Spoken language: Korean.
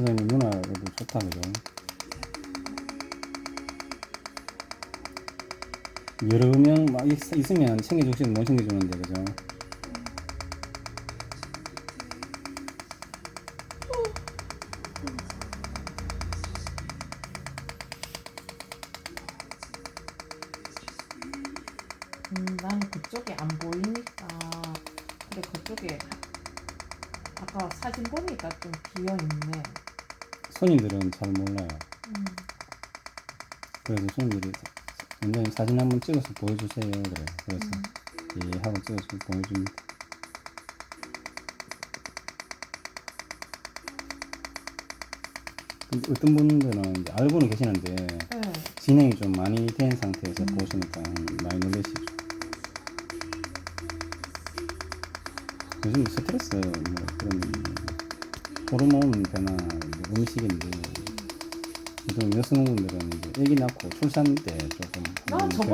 선생님 누나도 좋다 그죠? 여러 명 막 있으면 챙겨주시면 못 챙겨주는데 그죠? 음, 그쪽에 안 보이니까. 근데 그쪽에 아까 사진 보니까 좀 비어 있네. 손님들은 잘 몰라요. 음. 그래서 손님들이 원장님 사진 한번 찍어서 보여주세요 그래. 그래서 예 하고 찍어서 보여줍니다. 근데 어떤 분들은 이제 알고는 계시는데 네. 진행이 좀 많이 된 상태에서 보시니까 많이 놀라시죠. 요즘 스트레스 뭐 그런 호르몬 변화 음식인데 보통 여성분들은 이제 아기 낳고 출산 때 조금 나 저번